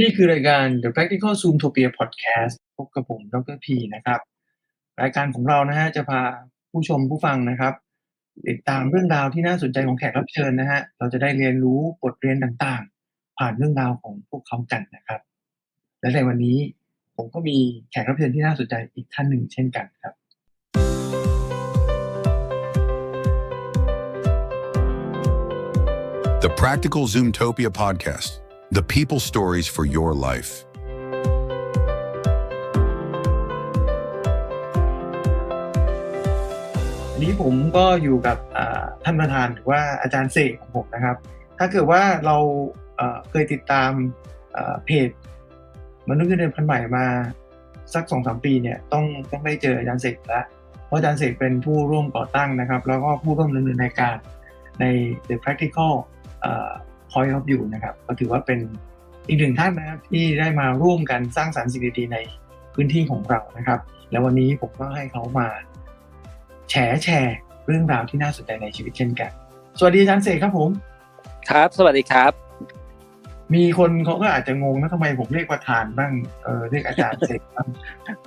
นี่คือรายการ The Practical Zoomtopia Podcast พบกับผม ดรพีนะครับ รายการของเรานะฮะจะพาผู้ชมผู้ฟังนะครับ ติดตามเรื่องราวที่น่าสนใจของแขกรับเชิญนะฮะเราจะได้เรียนรู้บทเรียนต่างๆ ผ่านเรื่องราวของพวกเขากันนะครับ และในวันนี้ผมก็มีแขกรับเชิญที่น่าสนใจอีกท่านหนึ่งเช่นกันครับ The Practical Zoomtopia Podcast The People Stories for Your Life. วันนี้ผมก็อยู่กับท่านประธานหรือว่าอาจารย์เสกของผมนะครับ ถ้าเกิดว่าเราเคยติดตามเพจมนุษย์เงินเดือนพันใหม่มาสักสองสามปีเนี่ยต้องต้องได้เจออาจารย์เสกแล้วเพราะอาจารย์เสกเป็นผู้ร่วมก่อตั้งนะครับ แล้วก็ผู้ร่วมดำเนินรายการใน The Practical Point of View นะครับก็ถือว่าเป็นอีกหนึ่งท่านนะครับที่ได้มาร่วมกันสร้างสรรค์สิ่งดีๆในพื้นที่ของเรานะครับ แล้ววันนี้ผมก็ให้เขามาแฉแชร์เรื่องราวที่น่าสนใจในชีวิตเช่นกัน สวัสดีอาจารย์เสกครับผม ครับ สวัสดีครับ มีคนเขาก็อาจจะงงนะทำไมผมเรียกประธานบ้างเออเรียกอาจารย์เสกบ้าง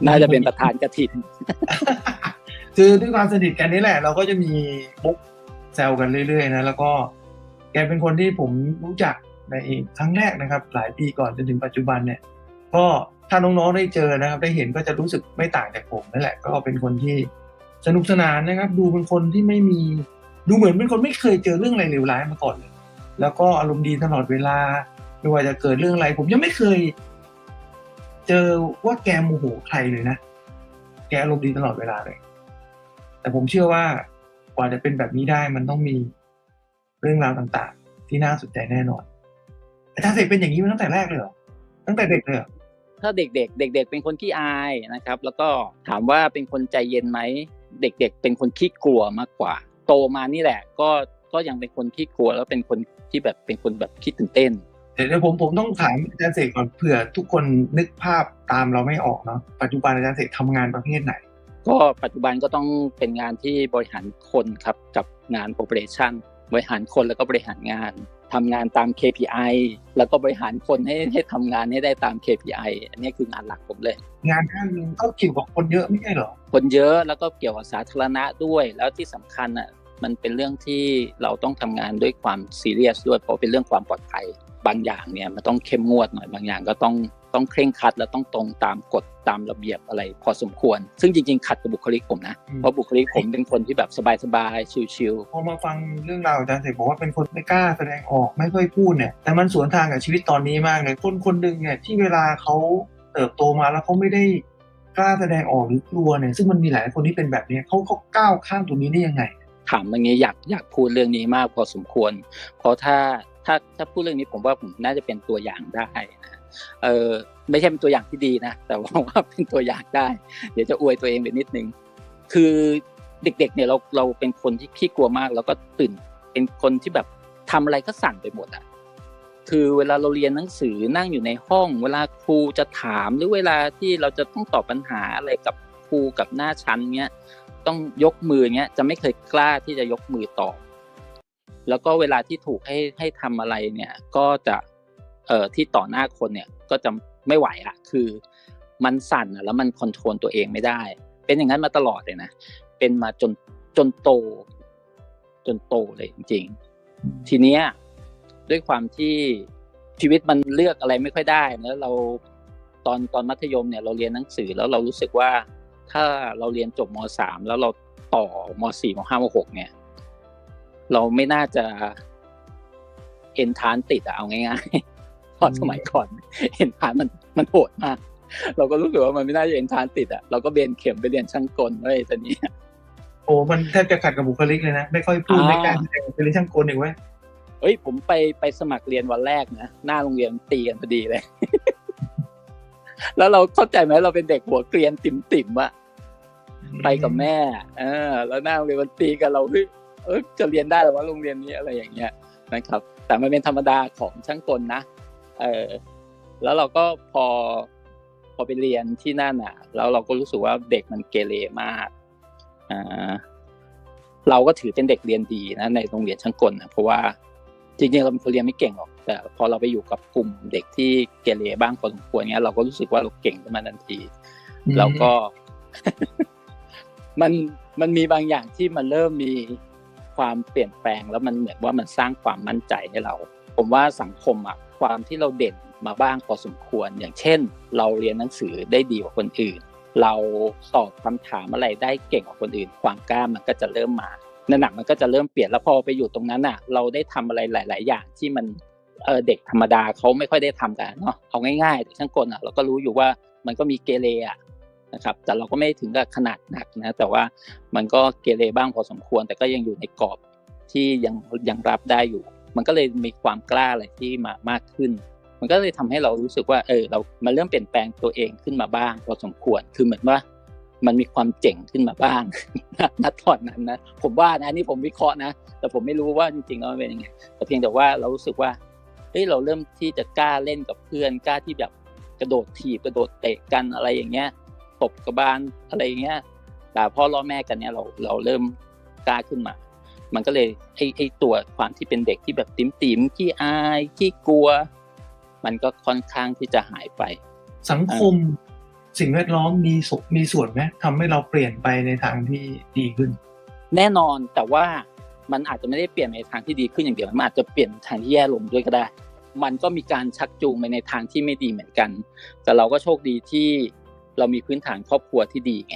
น่าจะเป็นประธานกระถินคือด้วยความสนิทกันนี่แหละ เราก็จะมีมุกแซวกันเรื่อยๆนะแล้วก็ แกเป็นคนที่ผมรู้จักในครั้งแรกนะครับ หลายปีก่อนจนถึงปัจจุบันเนี่ย ก็ถ้าน้องๆได้เจอนะครับ ได้เห็นก็จะรู้สึกไม่ต่างจากผมนั่นแหละ ก็เป็นคนที่สนุกสนานนะครับ ดูเป็นคนที่ไม่มีดูเหมือนเป็นคนไม่เคยเจอเรื่องอะไรเลวร้ายมาก่อนเลย แล้วก็อารมณ์ดีตลอดเวลาไม่ว่าจะเกิดเรื่องอะไร ผมยังไม่เคย เจอว่าแกโมโหใครเลยนะ แกอารมณ์ดีตลอดเวลาเลย แต่ผมเชื่อว่ากว่าจะเป็นแบบนี้ได้มันต้องมี เรื่องราวต่างๆ ที่น่าสนใจแน่นอนอาจารย์เสกเป็นอย่างนี้มาตั้งแต่แรกเลยเหรอตั้งแต่เด็กเลยเหรอถ้าเด็กๆ เด็ก ๆ เป็นคนขี้อายนะครับ แล้วก็ถามว่าเป็นคนใจเย็นไหม เด็ก ๆ เป็นคนขี้กลัวมากกว่า โตมานี่แหละ ก็ก็ยังเป็นคนขี้กลัวแล้วเป็นคนที่แบบเป็นคนแบบขี้ตื่นเต้นเดี๋ยวผมผมต้องถามอาจารย์เสกก่อนเผื่อทุกคนนึกภาพตามเราไม่ออกเนาะปัจจุบันอาจารย์เสกทำงานประเภทไหน ก็ปัจจุบันก็ต้องเป็นงานที่บริหารคนครับกับงาน operation บริหารคนแล้วก็บริหารงานทำงานตาม KPI แล้วก็บริหารคนให้ให้ทำงานให้ได้ตาม KPI อันนี้คืองานหลักผมเลย งานท่านหนึ่งก็เกี่ยวกับคนเยอะไม่ใช่เหรอ คนเยอะแล้วก็เกี่ยวกับสาธารณะด้วย แล้วที่สำคัญอะมันเป็นเรื่องที่เราต้องทำงานด้วยความซีเรียสด้วยเพราะเป็นเรื่องความปลอดภัยบางอย่างเนี่ยมันต้องเข้มงวดหน่อยบางอย่างก็ต้อง ต้องเคร่งครัดและต้องตรงตามกฎตามระเบียบอะไรพอสมควร ซึ่งจริงๆ ขัดกับบุคลิกผมนะอืมเพราะบุคลิกผมเป็นคนที่แบบสบายๆ ชิลพอมาฟังเรื่องราวอาจารย์เสกบอกว่าเป็นคนไม่กล้าแสดงออกไม่ค่อยพูดเนี่ย แต่มันสวนทางกับชีวิตตอนนี้มากเลย คนคนหนึ่งเนี่ยที่เวลาเขาเติบโตมาแล้วเขาไม่ได้กล้าแสดงออกหรือกลัวเนี่ย ซึ่งมันมีหลายคนที่เป็นแบบเนี้ยเขาเขาก้าวข้ามตรงนี้ได้ยังไงๆถามอย่างนี้อยากอยากพูดเรื่องนี้มากพอสมควร เพราะถ้าถ้าถ้าพูดเรื่องนี้ผมว่าผมน่าจะเป็นตัวอย่างได้นะ เออไม่ใช่เป็นตัวอย่างที่ดีนะแต่ว่าเป็นตัวอย่างได้ เดี๋ยวจะอวยตัวเองไปนิดนึงคือเด็กๆเนี่ยเราเราเป็นคนที่ขี้กลัวมาก แล้วก็ตื่นเป็นคนที่แบบทำอะไรก็สั่นไปหมดอะคือเวลาเราเรียนหนังสือนั่งอยู่ในห้อง เวลาครูจะถามหรือเวลาที่เราจะต้องตอบปัญหาอะไรกับครูกับหน้าชั้นเนี้ยต้องยกมือเนี้ยจะไม่เคยกล้าที่จะยกมือตอบแล้วก็เวลาที่ถูกให้ให้ทำอะไรเนี่ยก็จะ เอ่อที่ต่อหน้าคนเนี่ยก็จะไม่ไหวอะคือ มันสั่นอะแล้วมันคอนโทรลตัวเองไม่ได้ เป็นอย่างนั้นมาตลอดเลยนะเป็นมาจนจนโต จนโตเลยจริง ๆ ทีเนี้ยด้วยความที่ชีวิตมันเลือกอะไรไม่ค่อยได้แล้วเราตอนตอนมัธยมเนี่ยเราเรียนหนังสือแล้วเรารู้สึกว่าถ้าเราเรียนจบมสามแล้วเราต่อมสี่มห้ามหกเนี่ย เราไม่น่าจะเอ็นทานติดอะเอาง่ายๆ เพราะสมัยก่อนเอ็นทานมันมันโหดมากเราก็รู้สึกว่ามันไม่น่าจะเอ็นทานติดอะเราก็เบนเข็มไปเรียนช่างกลเว้ยตอนนี้โอ้มันแทบจะขัดกับบุคลิกเลยนะ ไม่ค่อยพูดอ่าไม่กล้าแสดงเป็นเรื่องช่างกลเองเว้ยเอ้ยผมไปไปสมัครเรียนวันแรกนะหน้าโรงเรียนตีกันพอดีเลย แล้วเราเข้าใจไหมเราเป็นเด็กหัวเกรียนติ่มติ่มๆอะไปกับแม่เออแล้วหน้าโรงเรียนมันตีกันเราเฮ้ยเออจะเรียนได้หรือว่าโรงเรียนนี้อะไรอย่างเงี้ยนะครับ แต่มันเป็นธรรมดาของช่างกลนะ เออแล้วเราก็พอพอไปเรียนที่นั่นอะ แล้วเราก็รู้สึกว่าเด็กมันเกเรมากอ่าเราก็ถือเป็นเด็กเรียนดีนะในโรงเรียนช่างกลนะเพราะว่าจริงๆเราเป็นคนเรียนไม่เก่งหรอกแต่แต่พอเราไปอยู่กับกลุ่มเด็กที่เกเรบ้างพอสมควรเนี้ยเราก็รู้สึกว่าเราเก่งขึ้นมาทันทีแล้วก็ มันมันมีบางอย่างที่มันเริ่มมีความเปลี่ยนแปลงแล้วมันเหมือนว่ามันสร้างความมั่นใจให้เรา ผมว่าสังคมอะ ความที่เราเด่นมาบ้างพอสมควร อย่างเช่น เราเรียนหนังสือได้ดีกว่าคนอื่น เราตอบคำถามอะไรได้เก่งกว่าคนอื่น ความกล้ามันก็จะเริ่มมานั่นหนักมันก็จะเริ่มเปลี่ยนแล้วพอไปอยู่ตรงนั้นอะ เราได้ทำอะไรหลาย ๆ อย่างที่มันเออเด็กธรรมดาเขาไม่ค่อยได้ทำกันเนาะเอาง่ายๆเด็กช่างกลอะเราก็รู้อยู่ว่ามันก็มีเกเรอะนะครับแต่เราก็ไม่ถึงกับขนาดหนักนะแต่ว่ามันก็เกเรบ้างพอสมควร แต่ก็ยังอยู่ในกรอบที่ยังยังรับได้อยู่ มันก็เลยมีความกล้าอะไรที่มามากขึ้น มันก็เลยทำให้เรารู้สึกว่าเออเรามันเริ่มเปลี่ยนแปลงตัวเองขึ้นมาบ้างพอสมควรคือเหมือนว่ามันมีความเจ๋งขึ้นมาบ้างณตอนนั้นนะผมว่านะนี่ผมวิเคราะห์นะ แต่ผมไม่รู้ว่าจริงๆแล้วเป็นยังไงแต่เพียงแต่ว่าเรารู้สึกว่าเฮ้ยเราเริ่มที่จะกล้าเล่นกับเพื่อนกล้าที่แบบกระโดดถีบกระโดดเตะกันอะไรอย่างเงี้ยตบกระบาลอะไรอย่างเงี้ยแต่พ่อล้อแม่กันเนี่ยเราเราเริ่มกล้าขึ้นมา มันก็เลยไอ้ไอ้ตัวความที่เป็นเด็กที่แบบติ๋มติ๋มๆขี้อายขี้กลัว มันก็ค่อนข้างที่จะหายไป สังคมสิ่งแวดล้อมมีสมีส่วนไหมทำให้เราเปลี่ยนไปในทางที่ดีขึ้น แน่นอนแต่ว่ามันอาจจะไม่ได้เปลี่ยนในทางที่ดีขึ้นอย่างเดียว มันอาจจะเปลี่ยนทางที่แย่ลงด้วยก็ได้ มันก็มีการชักจูงไปในทางที่ไม่ดีเหมือนกัน แต่เราก็โชคดีที่เรามีพื้นฐานครอบครัวที่ดีไง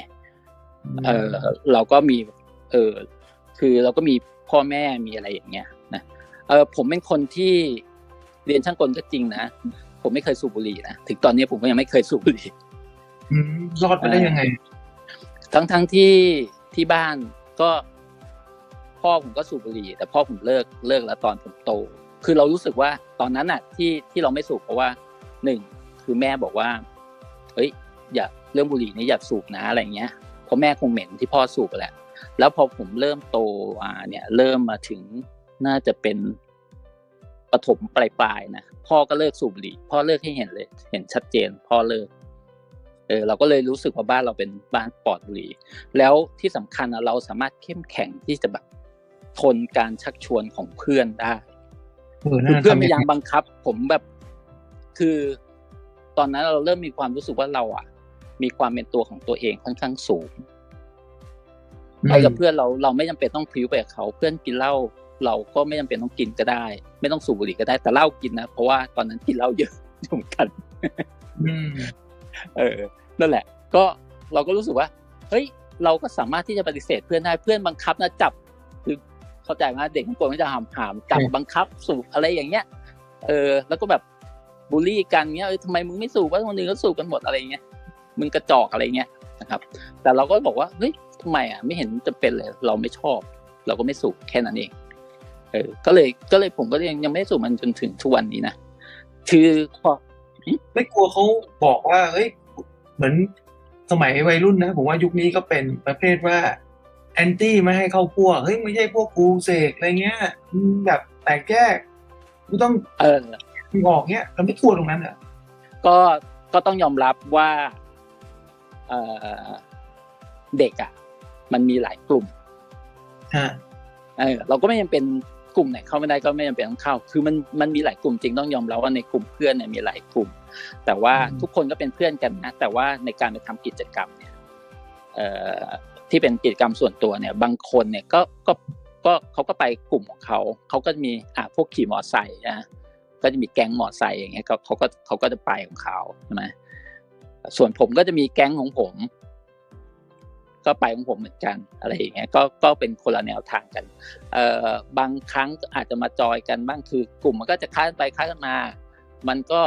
เออเราก็มี เออ คือเราก็มีพ่อแม่มีอะไรอย่างเงี้ยนะเออผมเป็นคนที่เรียนช่างกลก็จริงนะผมไม่เคยสูบบุหรี่นะถึงตอนนี้ผมก็ยังไม่เคยสูบบุหรี่อืมรอดไปได้ยังไง ทั้งทั้งที่ที่บ้านก็ พ่อผมก็สูบบุหรี่ แต่พ่อผมเลิกเลิกแล้วตอนผมโต คือเรารู้สึกว่าตอนนั้นอะ ที่ที่เราไม่สูบเพราะว่าหนึ่งคือแม่บอกว่า เฮ้ย อย่าเรื่องบุหรี่นี่อย่าสูบนะอะไรเงี้ยเพราะแม่คงเหม็นที่พ่อสูบไปแหละ แล้วพอผมเริ่มโตอ่าเนี่ยเริ่มมาถึงน่าจะเป็นปฐมปลายๆนะพ่อก็เลิกสูบบุหรี่พ่อเลิกให้เห็นเลย เห็นชัดเจน พ่อเลิกเออเราก็เลยรู้สึกว่าบ้านเราเป็นบ้านปลอดบุหรี่แล้วที่สำคัญอะเราสามารถเข้มแข็งที่จะแบบทนการชักชวนของเพื่อนได้เออคือน่าเพื่อนทำพยัยายางมไงบังคับ ผมแบบคือ ตอนนั้นเราเริ่มมีความรู้สึกว่าเราอะ มีความเป็นตัวของตัวเองค่อนข้างสูง ไปกับเพื่อนเราเราไม่จำเป็นต้องพลิ้วไปกับเขาเพื่อนกินเหล้าเราก็ไม่จำเป็นต้องกินก็ได้ ไม่ต้องสูบบุหรี่ก็ได้แต่เหล้ากินนะเพราะว่าตอนนั้นกินเหล้าเยอะเหมือนกันอืมเออนั่นแหละ ก็เราก็รู้สึกว่า เฮ้ย เราก็สามารถที่จะปฏิเสธเพื่อนได้เพื่อนบังคับนะจับ คือเข้าใจว่าเด็กทุกคนก็จะหามหามจับอืมบังคับสูบอะไรอย่างเงี้ย เออ แล้วก็แบบบูลลี่กันเงี้ยเออทำไมมึงไม่สูบว่าคนอื่นก็สูบกันหมดอะไรเงี้ยมึงกระจอกอะไรเงี้ยนะครับ แต่เราก็บอกว่าเฮ้ย ทำไมอะไม่เห็นจะเป็นเลย เราไม่ชอบ เราก็ไม่สูบแค่นั้นเองเออก็เลยก็เลยผมก็ยังยังไม่ได้สูบมันจนถึงทุกวันนี้นะคือพอไม่กลัวเขาบอกว่าเฮ้ยเหมือนสมัยวัยรุ่นนะผมว่ายุคนี้ก็เป็นประเภทว่าแอนตี้ไม่ให้เข้าพวกเฮ้ยไม่ใช่พวกกูเสกอะไรเงี้ยมึงแบบแตกแยกกูต้องเออมึงออกเงี้ยเราไม่กลัวตรงนั้นอะก็ก็ต้องยอมรับว่าเอ่อเด็กอะ มันมีหลายกลุ่มฮะเออเราก็ไม่จำเป็นกลุ่มไหนเข้าไม่ได้ก็ไม่จำเป็นต้องเข้า คือมันมันมีหลายกลุ่มจริงต้องยอมรับว่าในกลุ่มเพื่อนเนี่ยมีหลายกลุ่ม แต่ว่าทุกคนก็เป็นเพื่อนกันนะ แต่ว่าในการไปทำกิจกรรมเนี่ยเอ่อที่เป็นกิจกรรมส่วนตัวเนี่ย บางคนเนี่ยก็ก็ก็เขาก็ไปกลุ่มของเขา เขาก็จะมีอะพวกขี่มอไซค์นะก็จะมีแก๊งมอไซค์อย่างเงี้ยเขาเขาก็เขาก็จะไปของเขาใช่ไหมส่วนผมก็จะมีแก๊งของผม ก็ไปของผมเหมือนกันอะไรอย่างเงี้ยก็ก็เป็นคนละแนวทางกันเอ่อบางครั้งอาจจะมาจอยกันบ้างคือกลุ่มมันก็จะค้านไปค้านกันมา มันก็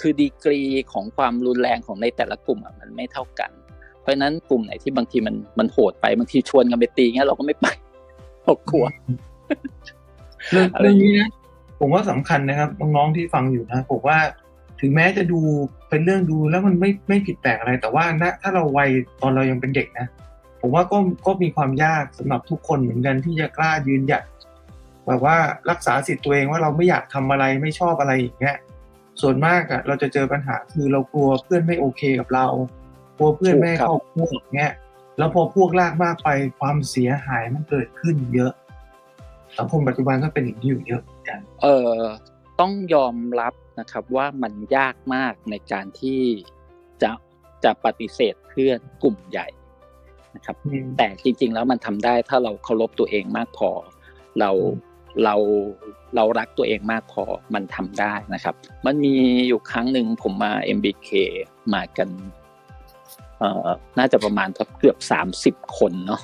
คือดีกรีของความรุนแรงของในแต่ละกลุ่มอะมันไม่เท่ากัน เพราะฉะนั้นกลุ่มไหนที่บางทีมันมันโหดไปบางทีชวนกันไปตีเงี้ยเราก็ไม่ไปเรากลัวเรื่องอะไรเรื่องนี้นะผมว่าสำคัญนะครับน้องๆที่ฟังอยู่นะผมว่า ถึงแม้จะดูเป็นเรื่องดูแล้วมันไม่ไม่ผิดแปลกอะไร แต่ว่าณถ้าเราวัยตอนเรายังเป็นเด็กนะ ผมว่าก็ก็มีความยากสำหรับทุกคนเหมือนกันที่จะกล้ายืนหยัดแบบว่ารักษาสิทธิ์ตัวเองว่าเราไม่อยากทำอะไรไม่ชอบอะไรอย่างเงี้ยส่วนมากอะเราจะเจอปัญหาคือเรากลัวเพื่อนไม่โอเคกับเรา กลัวเพื่อนไม่เข้าพวกเงี้ยแล้วพอพวกลากมากไปความเสียหายมันเกิดขึ้นเยอะสังคมปัจจุบันก็เป็นอย่างนี้อยู่เยอะกัน เออ ต้องยอมรับนะครับว่ามันยากมากในการที่จะจะปฏิเสธเพื่อนกลุ่มใหญ่นะครับอืมแต่จริง ๆ แล้วมันทำได้ถ้าเราเคารพตัวเองมากพอ เราอืมเราเรารักตัวเองมากพอมันทำได้นะครับ มันมีอยู่ครั้งหนึ่งผมมา MBK มากันเอ่อน่าจะประมาณเกือบสามสิบคนเนาะ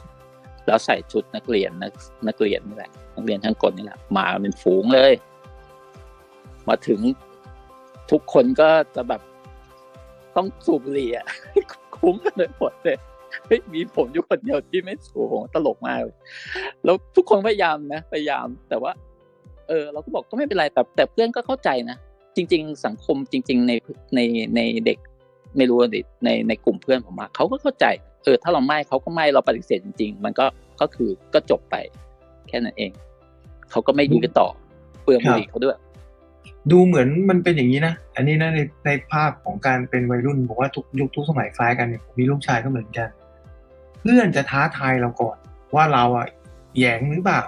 แล้วใส่ชุดนักเรียนนักนักเรียนนี่แหละนักเรียนทั้งกลนี่แหละมาเป็นฝูงเลย มาถึงทุกคนก็จะแบบต้องสูบบุหรี่อะคุ้มกันเลยหมดเลยเฮ้ยมีผมอยู่คนเดียวที่ไม่สูบผมตลกมากเลย แล้วทุกคนพยายามนะพยายาม แต่ว่า เออ เราก็บอกก็ไม่เป็นไรแต่แต่เพื่อนก็เข้าใจนะจริง ๆ สังคมจริง ๆ ในในในเด็กไม่รู้ดิในในกลุ่มเพื่อนผมอะเขาก็เข้าใจ เออ ถ้าเราไม่เขาก็ไม่เราปฏิเสธจริง ๆ มันก็ก็คือก็จบไป แค่นั้นเองเขาก็ไม่ยื้อต่อเปลืองบุหรี่เขาด้วย ดูเหมือนมันเป็นอย่างนี้นะ อันนี้นะในในภาพของการเป็นวัยรุ่นผมว่าทุกยุคทุกสมัยคล้ายกันเนี่ยผมมีลูกชายก็เหมือนกัน เพื่อนจะท้าทายเราก่อน ว่าเราอะแหยงหรือเปล่า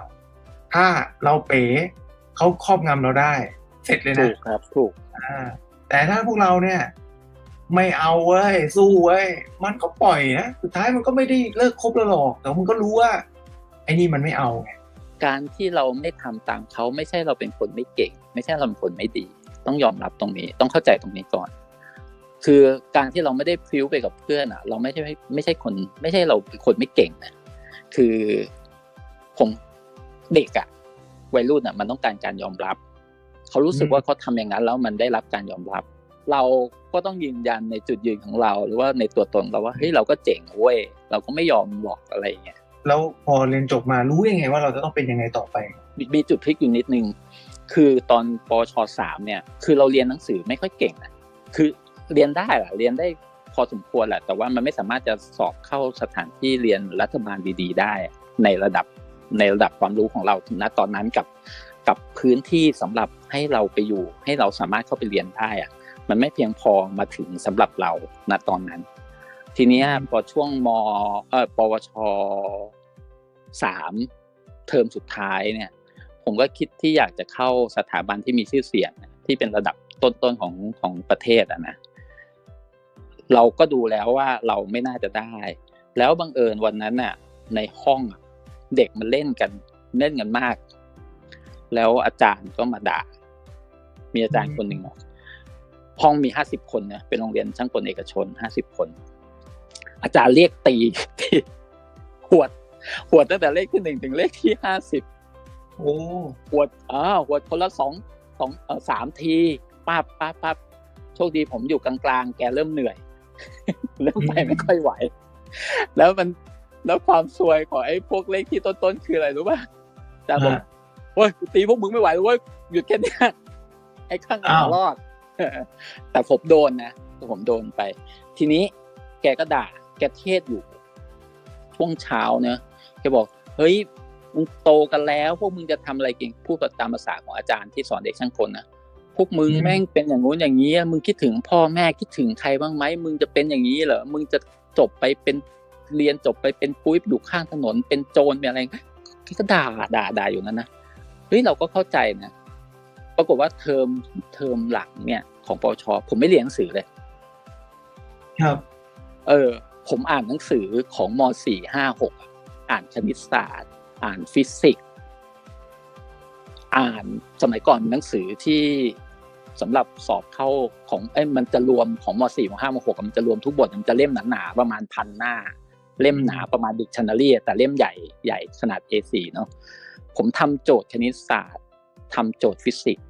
ถ้าเราเป๋เขาครอบงำเราได้ เสร็จเลยถูนะกครับถูกอ่าแต่ถ้าพวกเราเนี่ย ไม่เอาเว้ยสู้เว้ยมันก็ปล่อยนะสุดท้ายมันก็ไม่ได้เลิกคบเราหรอกแต่มันก็รู้ว่า ไอ้นี่มันไม่เอาไงการที่เราไม่ทำตามเขาไม่ใช่เราเป็นคนไม่เก่ง ไม่ใช่เราเป็นคนไม่ดี ต้องยอมรับตรงนี้ ต้องเข้าใจตรงนี้ก่อน คือการที่เราไม่ได้พริ้วไปกับเพื่อนอะ เราไม่ใช่ไม่ใช่คน ไม่ใช่เราเป็นคนไม่เก่งนะคือผมเด็กอะ วัยรุ่นอะ มันต้องการการยอมรับ เขารู้สึกว่าเขาทำอย่างนั้นแล้วมันได้รับการยอมรับ เราก็ต้องยืนยันในจุดยืนของเรา หรือว่าในตัวตนเราว่าเฮ้ยเราก็เจ๋งเว้ยเราก็ไม่ยอมบอกอะไรอย่างเงี้ยแล้วพอเรียนจบมารู้ยังไงว่าเราจะต้องเป็นยังไงต่อไป มีมีจุดพลิกอยู่นิดนึง คือตอนปวชสามเนี่ย คือเราเรียนหนังสือไม่ค่อยเก่งนะคือเรียนได้แหละเรียนได้พอสมควรแหละ แต่ว่ามันไม่สามารถจะสอบเข้าสถานที่เรียนรัฐบาลดีๆ ได้ ในระดับในระดับความรู้ของเราณตอนนั้นกับกับพื้นที่สำหรับให้เราไปอยู่ ให้เราสามารถเข้าไปเรียนได้อะมันไม่เพียงพอมาถึงสำหรับเราณตอนนั้น ทีเนี้ยพอช่วงมเอ่อปวชสามเทอมสุดท้ายเนี่ย ผมก็คิดที่อยากจะเข้าสถาบันที่มีชื่อเสียงที่เป็นระดับต้นๆของของประเทศอะนะเราก็ดูแล้วว่าเราไม่น่าจะได้ แล้วบังเอิญวันนั้นน่ะ ในห้องเด็กมันเล่นกันเล่นกันมาก แล้วอาจารย์ก็มาด่า มีอาจารย์คนหนึ่งห้องมีห้าสิบคนนะเป็นโรงเรียนช่างกลเอกชนห้าสิบคน อาจารย์เรียกตีตีหวดหวดตั้งแต่เลขที่หนึ่งถึงเลขที่ห้าสิบ โอ้หวดอ่าหวดคนละสองสองเออสามทีป้าบป้าบป้าบโชคดีผมอยู่กลางๆ แกเริ่มเหนื่อย เริ่มไปไม่ค่อยไหว แล้วมันแล้วความซวยของไอ้พวกเลขที่ต้นๆคืออะไรรู้ป่ะอาจารย์บอกอ่าโอ้ยกูตีพวกมึงไม่ไหวแล้วเว้ยหยุดแค่เนี้ยไอ้ข้างหลังอ้าวรอด แต่ผมโดนนะแต่ผมโดนไป ทีนี้แกก็ด่า แกเทศอยู่ ช่วงเช้าเนอะแกบอก เฮ้ย มึงโตกันแล้ว พวกมึงจะทำอะไรเก่งพูดแบบตามภาษาของอาจารย์ที่สอนเด็กช่างกลนะพวกมึงอืมแม่งเป็นอย่างงู้นอย่างนี้มึงคิดถึงพ่อแม่คิดถึงใครบ้างไหมมึงจะเป็นอย่างนี้เหรอมึงจะจบไปเป็นเรียนจบไปเป็นปุ้ยอยู่ข้างถนน เป็นโจรเป็นอะไรก็ด่าด่าด่าอยู่นั้นนะเฮ้ยเราก็เข้าใจนะปรากฏว่าเทอมเทอมหลังเนี่ย ของปวชผมไม่เรียนหนังสือเลย ครับ เออ ผมอ่านหนังสือของมสี่ห้าหกอ่านคณิตศาสตร์ อ่านฟิสิกส์อ่านสมัยก่อนหนังสือที่สำหรับสอบเข้าของเอ้มันจะรวมของมสี่มห้ามหกมันจะรวมทุกบทมันจะเล่มหนาๆประมาณพันหน้า เล่มหนาประมาณดิกชันนารีแต่เล่มใหญ่ใหญ่ขนาด A4 เนาะผมทำโจทย์คณิตศาสตร์ทำโจทย์ฟิสิกส์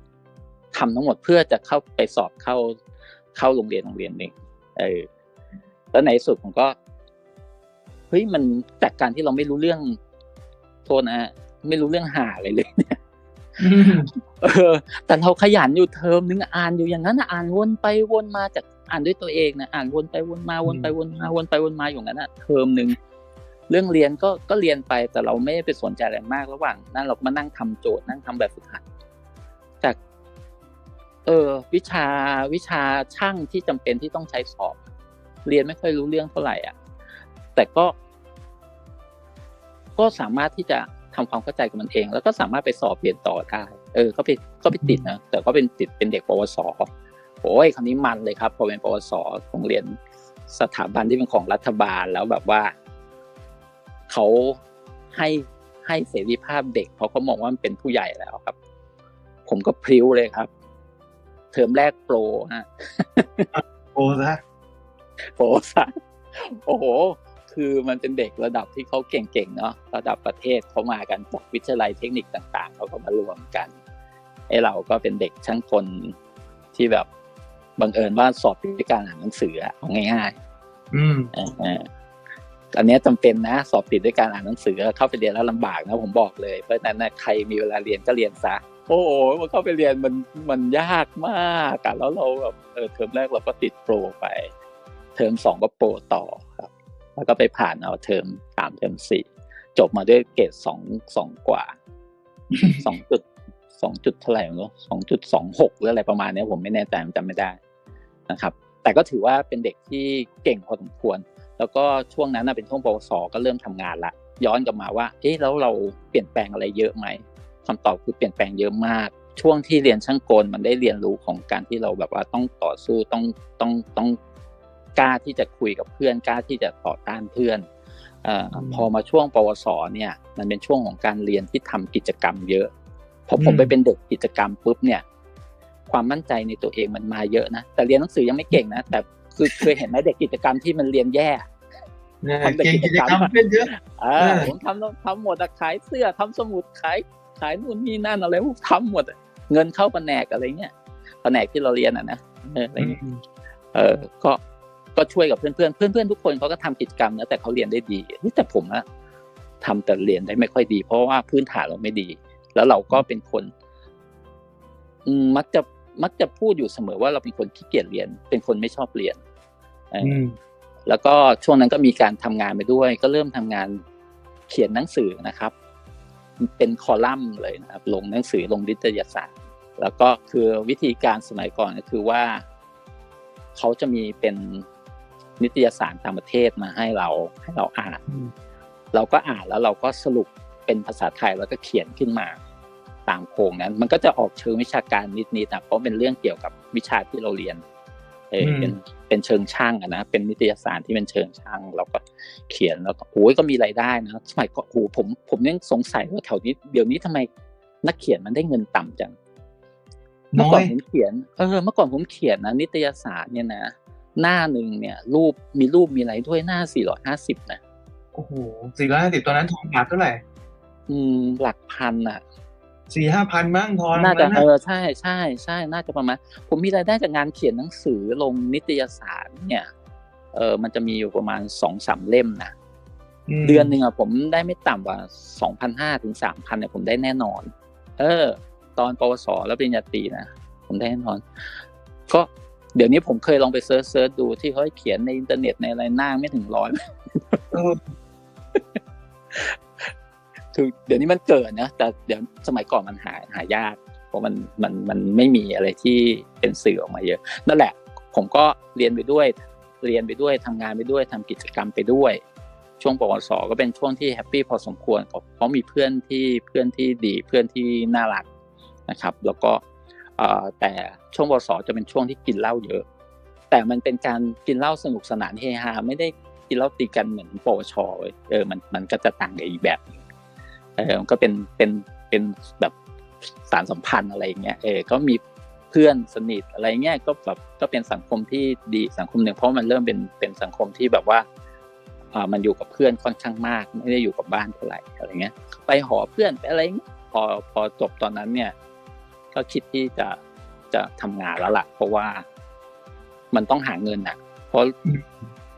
ทำทั้งหมดเพื่อจะเข้าไปสอบเข้าเข้าโรงเรียนโรงเรียนหนึ่งเออแล้วในสุดผมก็เฮ้ยมันจากการที่เราไม่รู้เรื่อง โทษนะฮะไม่รู้เรื่องหาอะไรเลยเนี่ยอืมเออ แต่เราขยันอยู่เทอมนึงอ่านอยู่อย่างนั้นน่ะอ่านวนไปวนมาจากอ่านด้วยตัวเองนะอ่านวนไปวนมาวนไปวนมาวนไปวนมาอย่างนั้นน่ะเทอมหนึ่งเรื่องเรียนก็ก็เรียนไปแต่เราไม่ได้ไปสนใจอะไรมากระหว่าง นั้นเราก็มานั่งทำโจทย์นั่งทำแบบฝึกหัด จาก เออ วิชาวิชาช่างที่จำเป็นที่ต้องใช้สอบ เรียนไม่ค่อยรู้เรื่องเท่าไหร่อะ แต่ก็ ก็สามารถที่จะทำความเข้าใจกับมันเอง แล้วก็สามารถไปสอบเรียนต่อได้ เออ ก็ไปก็ไปติดนะแต่ก็เป็นติดเป็นเด็กปวสโอ้ยคราวนี้มันเลยครับพอเป็นปวสโรงเรียนสถาบันที่เป็นของรัฐบาลแล้วแบบว่าเขาให้ให้เสรีภาพเด็ก เพราะเขามองว่ามันเป็นผู้ใหญ่แล้วครับ ผมก็พริ้วเลยครับ เทอมแรกโปรฮะโอ้ซะโปรซะโอ้โห คือมันเป็นเด็กระดับที่เขาเก่งๆเนาะระดับประเทศเขามากันจากวิทยาลัยเทคนิคต่างๆเขาก็มารวมกันไอ้เราก็เป็นเด็กช่างกลที่แบบบังเอิญว่าสอบด้วยการอ่านหนังสืออะเอาง่ายอืมๆเออเอออันเนี้ยจำเป็นนะ สอบติดด้วยการอ่านหนังสือเข้าไปเรียนแล้วลำบากนะผมบอกเลย เพราะฉะนั้นนะใครมีเวลาเรียนก็เรียนซะโอ้โหมันเข้าไปเรียนมันมันยากมากอะแล้วเราแบบเออเทอมแรกเราก็ติดโปรไป เทอมสองก็โปรต่อครับ แล้วก็ไปผ่านเอาเทอมสามเทอมสี่จบมาด้วยเกรดสองสองกว่าสองจุดสองจุดเท่าไหร่ไม่รู้สองจุดสองหกหรืออะไรประมาณเนี้ยผมไม่แน่ใจผมจำไม่ได้นะครับ แต่ก็ถือว่าเป็นเด็กที่เก่งพอสมควร แล้วก็ช่วงนั้นน่ะเป็นช่วงปวสก็เริ่มทำงานละย้อนกลับมาว่า เอ๊ะแล้วเราเปลี่ยนแปลงอะไรเยอะไหมคำตอบคือเปลี่ยนแปลงเยอะมาก ช่วงที่เรียนช่างกลมันได้เรียนรู้ของการที่เราแบบว่าต้องต่อสู้ต้องต้องต้อง กล้าที่จะคุยกับเพื่อนกล้าที่จะต่อต้านเพื่อนเอ่อพอมาช่วงปวสเนี่ยมันเป็นช่วงของการเรียนที่ทำกิจกรรมเยอะพอผมไปเป็นเด็กกิจกรรมปุ๊บเนี่ย ความมั่นใจในตัวเองมันมาเยอะนะแต่เรียนหนังสือยังไม่เก่งนะแต่คือเคยเห็นไหมเด็กกิจกรรมที่มันเรียนแย่เนี่ยทำแต่เก่งกิกิจจกรรมกรรมเป็นเยอะเอเอออผมทำทำหมดอะขายเสื้อทำสมุดขายขายนู่นนี่นั่นอะไรผมทำหมดอะเงินเข้าแผนกอะไรเงี้ยแผนกที่เราเรียนอะนะเอออะไรเงี้ยเออก็ ก็ช่วยกับเพื่อนเพื่อนเพื่อนเพื่อนๆทุกคนเขาก็ทำกิจกรรมนะแต่เขาเรียนได้ดีเฮ้ยแต่ผมอะทำแต่เรียนได้ไม่ค่อยดี เพราะว่าพื้นฐานเราไม่ดี แล้วเราก็เป็นคนอืมมักจะมักจะพูดอยู่เสมอว่าเราเป็นคนขี้เกียจเรียน เป็นคนไม่ชอบเรียนเออออืมแล้วก็ช่วงนั้นก็มีการทำงานไปด้วย ก็เริ่มทำงานเขียนหนังสือนะครับ เป็นคอลัมน์เลยนะครับ ลงหนังสือลงนิตยสารแล้วก็คือวิธีการสมัยก่อนก็คือว่า เขาจะมีเป็น นิตยสารต่างประเทศมาให้เราให้เราอ่านอืมเราก็อ่านแล้วเราก็สรุปเป็นภาษาไทยแล้วก็เขียนขึ้นมาตามโครงนั้น มันก็จะออกเชิงวิชาการนิดๆนะเพราะเป็นเรื่องเกี่ยวกับวิชาที่เราเรียนเออเป็นเป็นเชิงช่างอะนะเป็นนิตยสารที่เป็นเชิงช่าง เราก็เขียนแล้วก็โอ้ยก็มีรายได้นะสมัยก่อนโอ้โหผมผมยังสงสัยว่าแถวนี้เดี๋ยวนี้ทำไมนักเขียนมันได้เงินต่ำจังเมื่อน้อก่อนยผมเขียนเออเมื่อก่อนผมเขียนนะนิตยสารเนี่ยนะ หน้าหนึ่งเนี่ย รูปมีรูปมีอะไรด้วยหน้าสี่ร้อยห้าสิบนะโอ้โหสี่ร้อยห้าสิบตอนนั้นทองบาทเท่าไหร่อืม หลักพันอะสี่ห้าพันมั้งทอนน่าจะแล้วเออใช่ใช่ใช่น่าจะประมาณ ผมมีรายได้จากงานเขียนหนังสือลงนิตยสารเนี่ย เออมันจะมีอยู่ประมาณสองสามเล่มนะมเดือนหนึ่งอะผมได้ไม่ต่ำกว่าสองพันห้าถึงสามพันเนี่ยผมได้แน่นอน เออ ตอนปวสแล้วปริญญาตรีนะผมได้แน่นอน ก็ เดี๋ยวนี้ผมเคยลองไปเซิร์ชเซิร์ชดูที่เขาเขียนในอินเทอร์เน็ตในอะไรหน้าไม่ถึงร้อยเออคือเดี๋ยวนี้มันเกิดนะแต่เดี๋ยวสมัยก่อนมันหาหายาก เพราะมันมันมันไม่มีอะไรที่เป็นสื่อออกมาเยอะ นั่นแหละ ผมก็เรียนไปด้วย เรียนไปด้วยทำงานไปด้วยทำกิจกรรมไปด้วย ช่วงปวสก็เป็นช่วงที่แฮปปี้พอสมควรเพราะมีเพื่อนที่เพื่อนที่ดีเพื่อนที่น่ารักนะครับ แล้วก็ แต่ช่วงปวสจะเป็นช่วงที่กินเหล้าเยอะ แต่มันเป็นการกินเหล้าสนุกสนานเฮฮาไม่ได้กินเหล้าตีกันเหมือนปวชเว้ยเออมันมันก็จะต่างกันอีกแบบหนึ่งเออก็เป็นเป็นเป็นแบบสารสัมพันธ์อะไรเงี้ยเออก็มีเพื่อนสนิทอะไรเงี้ยก็แบบก็เป็นสังคมที่ดีสังคมหนึ่งเพราะมันเริ่มเป็นเป็นสังคมที่แบบว่าอ่ามันอยู่กับเพื่อนค่อนข้างมาก ไม่ได้อยู่กับบ้านเท่าไหร่อะไรเงี้ย ไปหอเพื่อนไปอะไรเงี้ยพอพอจบตอนนั้นเนี่ย ก็คิดที่จะจะทำงานแล้วล่ะ เพราะว่ามันต้องหาเงินอะ เพราะ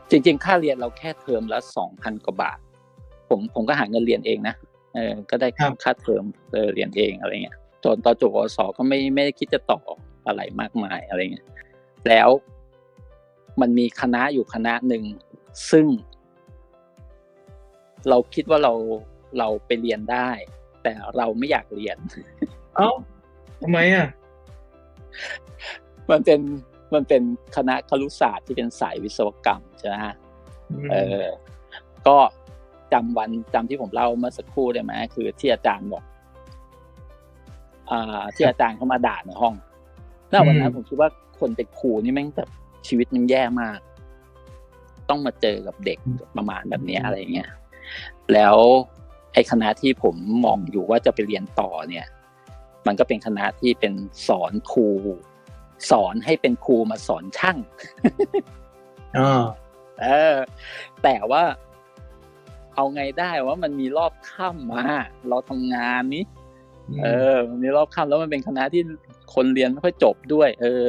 จริง ๆ ค่าเรียนเราแค่เทอมละสองพันกว่าบาท ผมผมก็หาเงินเรียนเองนะเออก็ได้ครับค่าเทอมเออเรียนเองอะไรเงี้ยจนตอนจบวสก็ไม่ไม่ได้คิดจะต่ออะไรมากมายอะไรเงี้ยแล้วมันมีคณะอยู่คณะหนึ่งซึ่ง เราคิดว่าเราเราไปเรียนได้ แต่เราไม่อยากเรียน เอ้า ทำไมอะ มันเป็นมันเป็นคณะครุศาสตร์ที่เป็นสายวิศวกรรมใช่ไหมฮะเออ ก็จำวันจำที่ผมเล่าเมื่อสักครู่ได้ไหมคือที่อาจารย์บอกอ่าที่อาจารย์เขามาด่าในห้องณวันนั้นผมคิดว่าคนเป็นครูนี่แม่งแบบชีวิตมันแย่มาก ต้องมาเจอกับเด็กประมาณแบบเนี้ยอะไรเงี้ยแล้วไอ้คณะที่ผมมองอยู่ว่าจะไปเรียนต่อเนี่ย มันก็เป็นคณะที่เป็นสอนครู สอนให้เป็นครูมาสอนช่างอ่าเออ แต่ว่าเอาไงได้ว่ามันมีรอบค่ำมาเราทำงานนี้ เออมันมีรอบค่ำแล้วมันเป็นคณะที่คนเรียนไม่ค่อยจบด้วย เออ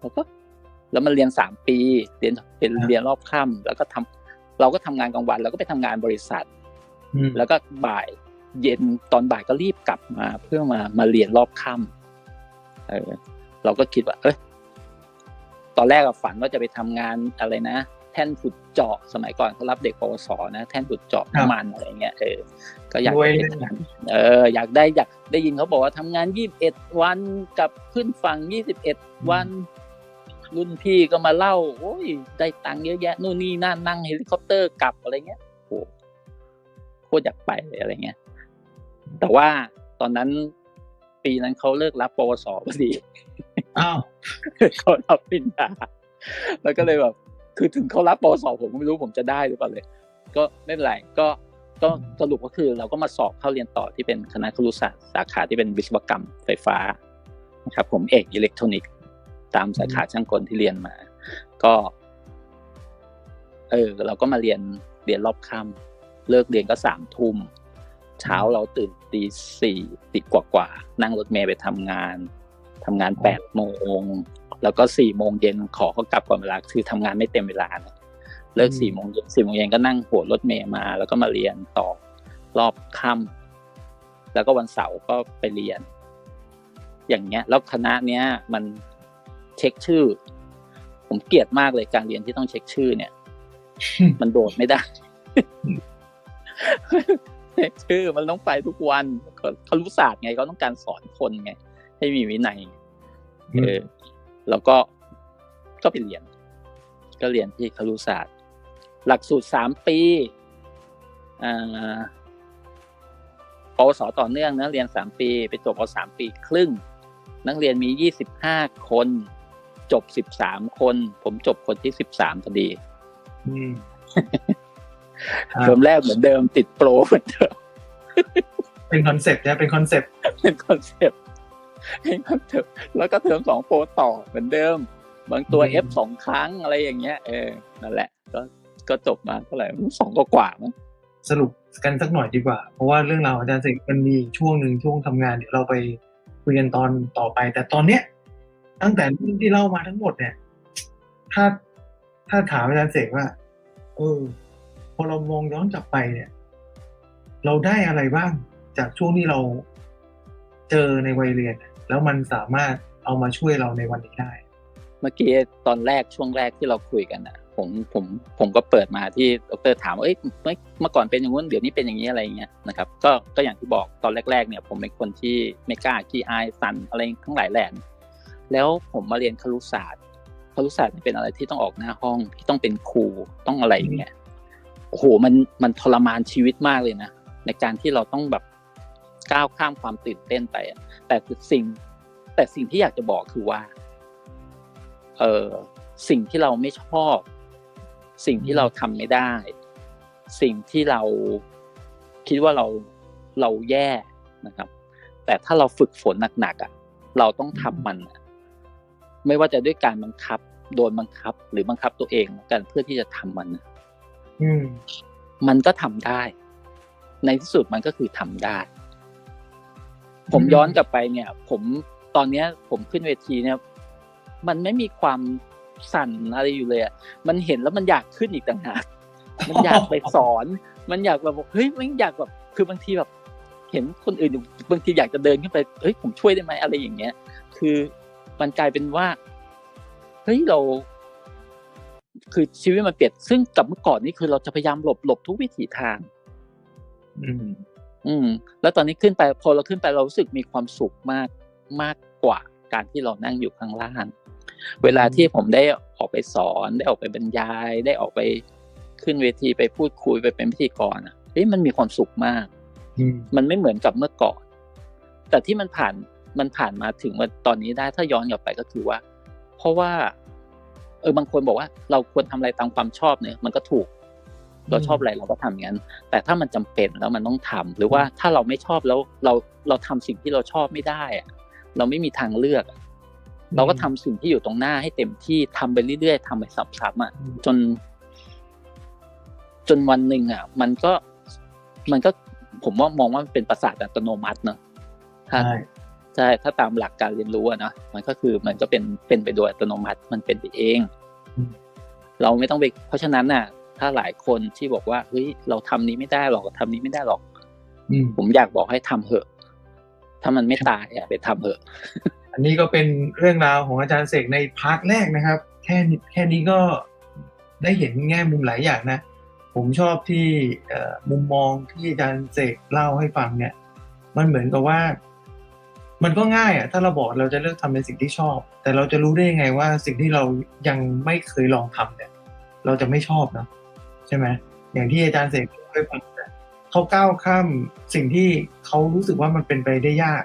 แล้วก็แล้วมันเรียนสามปี เรียนเป็นเรียนรอบค่ำแล้วก็ทำเราก็ทำงานกลางวันเราก็ไปทำงานบริษัทอืมแล้วก็บ่าย เย็นตอนบ่ายก็รีบกลับมา เพื่อมามาเรียนรอบค่ำเออ เราก็คิดว่า เอ้ยตอนแรกอะฝันว่าจะไปทำงานอะไรนะแท่นขุดเจาะสมัยก่อนเขารับเด็กปวสนะแท่นขุดเจาะน้ำมันอะไรเงี้ยเออก็อยากรวยจะเลไปยทำงานเออ อยากได้อยากได้ยินเขาบอกว่าทำงานยี่สิบเอ็ดวันกับขึ้นฝั่งยี่สิบเอ็ดวัน รุ่นพี่ก็มาเล่า โอ้ย ได้ตังค์เยอะแยะนู่นนี่นั่นนั่งเฮลิคอปเตอร์กลับอะไรเงี้ยโอ้โคตรอยากไปเลยอะไรเงี้ย แต่ว่าตอนนั้นปีนั้นเขาเลิกรับปวสพอดีอ้าวเขารับปริญญาแล้วก็เลยแบบคือถึงเขารับปวสผมก็ไม่รู้ผมจะได้หรือเปล่าเลย ก็ไม่เป็นไรก็ก็สรุปก็คือเราก็มาสอบเข้าเรียนต่อที่เป็นคณะครุศาสตร์สาขาที่เป็นวิศวกรรมไฟฟ้านะครับผมเอกอิเล็กทรอนิกส์ตามสาขาช่างกลที่เรียนมา ก็เออเราก็มาเรียนเรียนรอบค่ำเลิกเรียนก็สามทุ่ม เช้าเราตื่นตีสี่ติดกว่ากว่าๆนั่งรถเมล์ไปทำงานทำงานแปดโมงแล้วก็สี่โมงเย็นขอเขากลับก่อนเวลาคือทำงานไม่เต็มเวลานะเลิกอืมสี่โมงเย็นสี่โมงเย็นก็นั่งหัวรถเมล์มา แล้วก็มาเรียนต่อรอบค่ำแล้วก็วันเสาร์ก็ไปเรียน อย่างเงี้ย แล้วคณะเนี้ยมันเช็คชื่อ ผมเกลียดมากเลยการเรียนที่ต้องเช็คชื่อเนี่ย มันโดดไม่ได้ ชื่อมันต้องไปทุกวันเขาเขารู้ศาสตร์ไงเขาต้องการสอนคนไง ให้มีวินัยเออแล้วก็ก็ไปเรียน ก็เรียนที่ครุศาสตร์ หลักสูตรสามปีอ่าปวสต่อเนื่องนะเรียนสามปี ไปจบเอาสามปีครึ่ง นักเรียนมียี่สิบห้าคน จบสิบสามคน ผมจบคนที่สิบสามพอดีอืมครับ เทอมแรกเหมือนเดิมติดโปรเหมือนเดิมเป็นคอนเซ็ปต์นะเป็นคอนเซ็ปต์เป็นคอนเซ็ปต์ให้มันเถอะแล้วก็เทอมสองโปรต่อเหมือนเดิม บางตัว F สองครั้งอะไรอย่างเงี้ย เออนั่นแหละ ก็ก็จบมาเท่าไหร่สองก็กว่าๆมั้งสรุปกันสักหน่อยดีกว่า เพราะว่าเรื่องราวอาจารย์เสกมันมีช่วงหนึ่งช่วงทำงานเดี๋ยวเราไปคุยกันตอนต่อไป แต่ตอนเนี้ย ตั้งแต่เรื่องที่เล่ามาทั้งหมดเนี่ย ถ้าถ้าถามอาจารย์เสกว่า เออพ อเรามองย้อนกลับไปเนี่ย เราได้อะไรบ้าง จากช่วงที่เราเจอในวัยเรียน แล้วมันสามารถเอามาช่วยเราในวันนี้ได้ เมื่อกี้ตอนแรกช่วงแรกที่เราคุยกันอะ ผมผมผมก็เปิดมาที่ดรถามว่าเอ้ยเมื่อก่อนเป็นอย่างงู้นเดี๋ยวนี้เป็นอย่างนี้อะไรเงี้ยนะครับ ก็ก็อย่างที่บอกตอนแรก ๆ เนี่ย ผมเป็นคนที่ไม่กล้าขี้อายสันอะไรทั้งหลายแหล่แล้วผมมาเรียนครุศาสตร์ครุศาสตร์เนี่ยเป็นอะไรที่ต้องออกหน้าห้องที่ต้องเป็นครูต้องอะไรอย่างเงี้ย โอ้โหมันมันทรมานชีวิตมากเลยนะในการที่เราต้องแบบก้าวข้ามความตื่นเต้นไปแต่สิ่ง แต่สิ่งที่อยากจะบอกคือว่า เออสิ่งที่เราไม่ชอบ สิ่งที่เราทำไม่ได้ สิ่งที่เราคิดว่าเราเราแย่นะครับ แต่ถ้าเราฝึกฝนหนักๆอะ เราต้องทำมัน ไม่ว่าจะด้วยการบังคับ โดนบังคับ หรือบังคับตัวเองกันเพื่อที่จะทำมันอะ มมันก็ทำได้ ในที่สุดมันก็คือทำได้ผมอืมย้อนกลับไปเนี่ย ผมตอนเนี้ย ผมขึ้นเวทีเนี่ย มันไม่มีความสั่นอะไรอยู่เลยอะมันเห็นแล้วมันอยากขึ้นอีกต่างหากมันอยากไปสอน มันอยากแบบเฮ้ยมันอยากแบบคือบางทีแบบ เห็นคนอื่นอยู่บางทีอยากจะเดินขึ้นไปเฮ้ยผมช่วยได้ไหมอะไรอย่างเงี้ย คือมันกลายเป็นว่าเฮ้ยเรา คือชีวิตมันเปลี่ยนซึ่งกับเมื่อก่อนนี่คือเราจะพยายามหลบหลบทุกวิถีทาง อืม อืม แล้วตอนนี้ขึ้นไปพอเราขึ้นไปเรารู้สึกมีความสุขมากมากกว่าการที่เรานั่งอยู่ข้างล่าง เวลาที่ผมได้ออกไปสอนได้ออกไปบรรยาย ได้ออกไปขึ้นเวทีไปพูดคุยไปเป็นพิธีกรอะเฮ้ยมันมีความสุขมากอืมมันไม่เหมือนกับเมื่อก่อน แต่ที่มันผ่านมันผ่านมาถึงวันตอนนี้ได้ถ้าย้อนกลับไปก็คือว่า เพราะว่า เออบางคนบอกว่าเราควรทำอะไรตามความชอบเนี่ย มันก็ถูก เราชอบอะไรเราก็ทำอย่างนั้น แต่ถ้ามันจำเป็นแล้วมันต้องทำหรือว่าถ้าเราไม่ชอบแล้วเราเราทำสิ่งที่เราชอบไม่ได้อะเราไม่มีทางเลือกอะเราก็ทำสิ่งที่อยู่ตรงหน้าให้เต็มที่ทำไปเรื่อยๆทำไปซ้ำๆอะจน จนวันหนึ่งอะ มันก็มันก็ผมว่ามองว่ามันเป็นประสาทอัตโนมัติเนอะถ้าใช่ ใช่ถ้าตามหลักการเรียนรู้อะนะมันก็คือมันก็เป็นเป็นไปโดยอัตโนมัติมันเป็นไปเองอืมเราไม่ต้องไปเพราะฉะนั้นน่ะ ถ้าหลายคนที่บอกว่าเฮ้ยเราทำนี้ไม่ได้หรอกทำนี้ไม่ได้หรอกอืมผมอยากบอกให้ทำเถอะ ถ้ามันไม่ตายอะไปทำเถอะ อันนี้ก็เป็นเรื่องราวของอาจารย์เสกในพาร์ทแรกนะครับ แค่นี้แค่นี้ก็ได้เห็นแง่มุมหลายอย่างนะผมชอบที่เอ่อมุมมองที่อาจารย์เสกเล่าให้ฟังเนี่ย มันเหมือนกับว่า มันก็ง่ายอะถ้าเราบอกเราจะเลือกทำในสิ่งที่ชอบ แต่เราจะรู้ได้ยังไงว่าสิ่งที่เรายังไม่เคยลองทำเนี่ย เราจะไม่ชอบนะใช่ไหมอย่างที่อาจารย์เสกเล่าให้ฟังเขาก้าวข้ามสิ่งที่เขารู้สึกว่ามันเป็นไปได้ยาก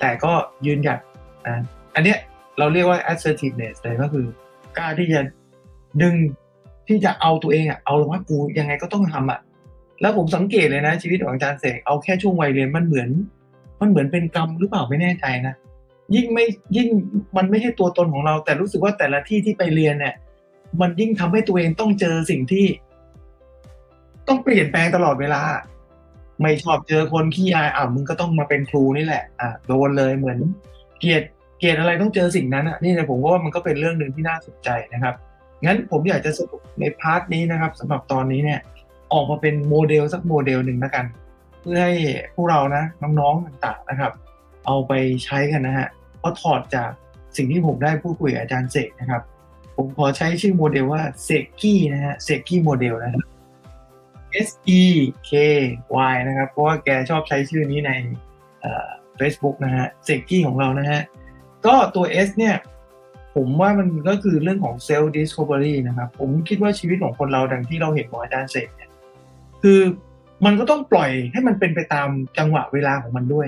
แต่ก็ยืนหยัดนะอันเนี้ยเราเรียกว่า assertiveness เลยก็คือกล้าที่จะดึงที่จะเอาตัวเองอะเอาละว่ากูยังไงก็ต้องทำอะแล้วผมสังเกตเลยนะชีวิตของอาจารย์เสกเอาแค่ช่วงวัยเรียนมันเหมือน มันเหมือนเป็นกรรมหรือเปล่าไม่แน่ใจนะยิ่งไม่ยิ่งมันไม่ใช่ตัวตนของเรา แต่รู้สึกว่าแต่ละที่ที่ไปเรียนเนี่ย มันยิ่งทำให้ตัวเองต้องเจอสิ่งที่ ต้องเปลี่ยนแปลงตลอดเวลา ไม่ชอบเจอคนขี้อายอะมึงก็ต้องมาเป็นครูนี่แหละ อะโดนเลยเหมือน เกียดเกียดอะไรต้องเจอสิ่งนั้นอะนี่นะผมว่ามันก็เป็นเรื่องหนึ่งที่น่าสนใจนะครับงั้นผมอยากจะสรุปในพาร์ทนี้นะครับสำหรับตอนนี้เนี่ย ออกมาเป็นโมเดลสักโมเดลหนึ่งแล้วกัน พื่อให้พวกเรานะน้องๆต่างๆนะครับ เอาไปใช้กันนะฮะเพราะถอดจากสิ่งที่ผมได้พูดคุยกับอาจารย์เสกนะครับ ผมขอใช้ชื่อโมเดลว่าเซกกี้นะฮะเซกกี้โมเดลนะครับ S E K Y นะครับ เพราะว่าแกชอบใช้ชื่อนี้ในเอ่อ Facebook นะฮะเซกกี้ของเรานะฮะก็ตัว S เนี่ย ผมว่ามันก็คือเรื่องของ self discovery นะครับ ผมคิดว่าชีวิตของคนเราดังที่เราเห็นขออาจารย์เสกเนี่ยคือ มันก็ต้องปล่อยให้มันเป็นไปตามจังหวะเวลาของมันด้วย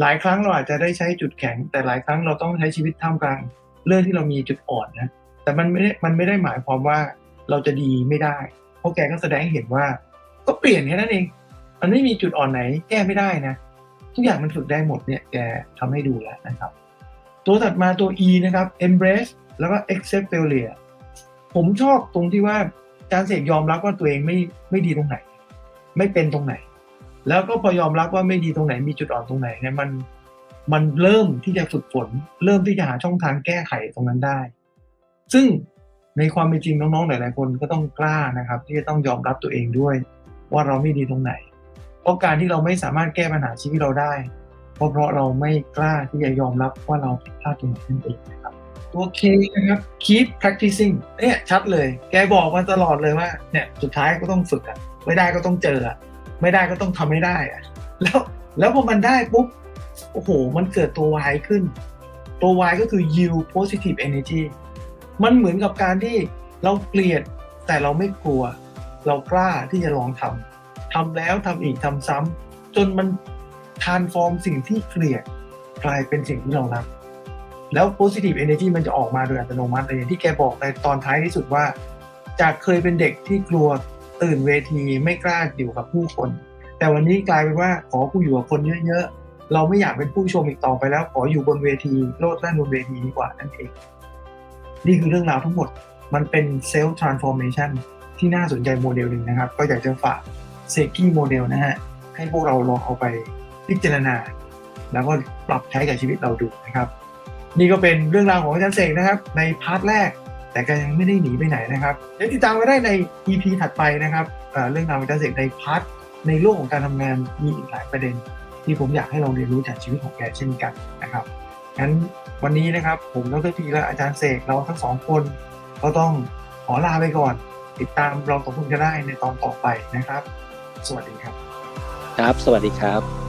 หลายครั้งเราอาจจะได้ใช้จุดแข็ง แต่หลายครั้งเราต้องใช้ชีวิตท่ามกลางเรื่องที่เรามีจุดอ่อนนะ แต่มันไม่ได้มันไม่ได้หมายความว่าเราจะดีไม่ได้ เพราะแกก็แสดงให้เห็นว่า ก็เปลี่ยนแค่นั้นเอง มันไม่มีจุดอ่อนไหนแก้ไม่ได้นะ ทุกอย่างมันฝึกได้หมดเนี่ยแกทำให้ดูแล้วนะครับ ตัวถัดมาตัว E นะครับ embrace แล้วก็ accept failure ผมชอบตรงที่ว่าอาจารย์เสกยอมรับว่าตัวเองไม่ไม่ดีตรงไหน ไม่เป็นตรงไหน แล้วก็พอยอมรับว่าไม่ดีตรงไหนมีจุดอ่อนตรงไหนเนี่ยมันมันเริ่มที่จะฝึกฝน เริ่มที่จะหาช่องทางแก้ไขตรงนั้นได้ ซึ่งในความเป็นจริงน้องๆหลายๆคนก็ต้องกล้านะครับ ที่จะต้องยอมรับตัวเองด้วย ว่าเราไม่ดีตรงไหน เพราะการที่เราไม่สามารถแก้ปัญหาชีวิตเราได้ เพราะเพราะเราไม่กล้าที่จะยอมรับว่าเราผิดพลาดตรงไหนนั่นเองนะครับ ตัว K นะครับ keep practicing เนี่ยชัดเลย แกบอกมาตลอดเลยว่า เนี่ยสุดท้ายก็ต้องฝึกอะไม่ได้ก็ต้องเจออะไม่ได้ก็ต้องทำให้ได้อะแล้วแล้วพอมันได้ปุ๊บ โอ้โห มันเกิดตัว Y ขึ้น ตัว Y ก็คือ yield positive energy มันเหมือนกับการที่เราเกลียดแต่เราไม่กลัว เรากล้าที่จะลองทำทำแล้วทำอีกทำซ้ำจนมัน transform สิ่งที่เกลียดกลายเป็นสิ่งที่เรารัก แล้ว positive energy มันจะออกมาโดยอัตโนมัติเลยอย่างที่แกบอกในตอนท้ายที่สุดว่า จากเคยเป็นเด็กที่กลัวตื่นเวทีไม่กล้าอยู่กับผู้คน แต่วันนี้กลายเป็นว่าขอผู้อยู่กับคนเยอะๆ เราไม่อยากเป็นผู้ชมอีกต่อไปแล้ว ขออยู่บนเวทีโลดแล่นบนเวทีดีกว่านั่นเอง นี่คือเรื่องราวทั้งหมดมันเป็น self transformation ที่น่าสนใจโมเดลหนึ่งนะครับ ก็อยากจะฝากเซกี้โมเดลนะฮะให้พวกเราลองเอาไปพิจารณา แล้วก็ปรับใช้กับชีวิตเราดูนะครับ นี่ก็เป็นเรื่องราวของอาจารย์เสกนะครับ ในพาร์ทแรก แต่ก็ยังไม่ได้หนีไปไหนนะครับเดี๋ยวติดตามกันได้ใน EP ถัดไปนะครับเรื่องราวของอาจารย์เสกในพาร์ทในโลกของการทำงานมีอีกหลายประเด็น ที่ผมอยากให้เราเรียนรู้จากชีวิตของแกเช่นกันนะครับงั้นวันนี้นะครับผมดรพีและอาจารย์เสกเราทั้งสองคนก็ต้องขอลาไปก่อน ติดตามเราสองคนจะได้ในตอนต่อไปนะครับ สวัสดีครับ ครับ สวัสดีครับ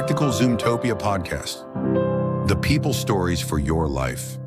Practical Zoomtopia podcast. The people stories for your life.